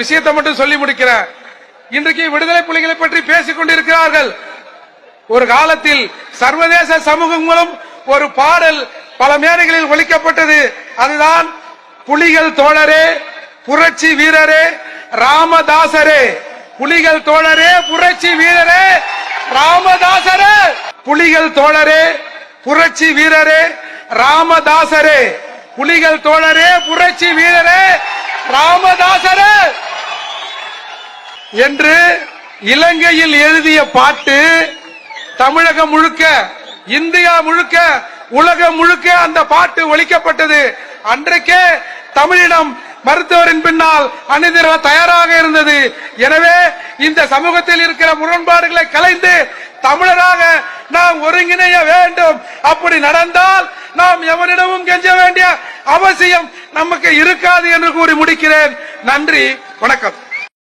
விஷயத்தை மட்டும் சொல்லி முடிக்கிறேன். இன்றைக்கு விடுதலை புலிகளை பற்றி பேசிக் கொண்டிருக்கிறார்கள் ஒரு காலத்தில் சர்வதேச சமூகங்களும் ஒரு பாடல் பல மேடைகளில் ஒழிக்கப்பட்டது அதுதான் புலிகள் தோழரே புரட்சி வீரரே ராமதாசரே. புலிகள் தோழரே புரட்சி வீரரே ராமதாசரே. புலிகள் தோழரே புரட்சி வீரரே ராமதாசரே. புலிகள் தோழரே புரட்சி வீரரே ராமதாசரே. என்று இலங்கையில் எழுதிய பாட்டு தமிழகம் முழுக்க இந்தியா முழுக்க உலகம் முழுக்க அந்த பாட்டு ஒழிக்கப்பட்டது அன்றைக்கே தமிழிடம் மருத்துவரின் பின்னால் அணிதிர தயாராக இருந்தது. எனவே இந்த சமூகத்தில் இருக்கிற முரண்பாடுகளை கலைந்து தமிழராக நாம் ஒருங்கிணைய வேண்டும். அப்படி நடந்தால் நாம் எவரிடமும் கெஞ்ச வேண்டிய அவசியம் நமக்கு இருக்காது என்று கூறி முடிக்கிறேன். நன்றி வணக்கம்.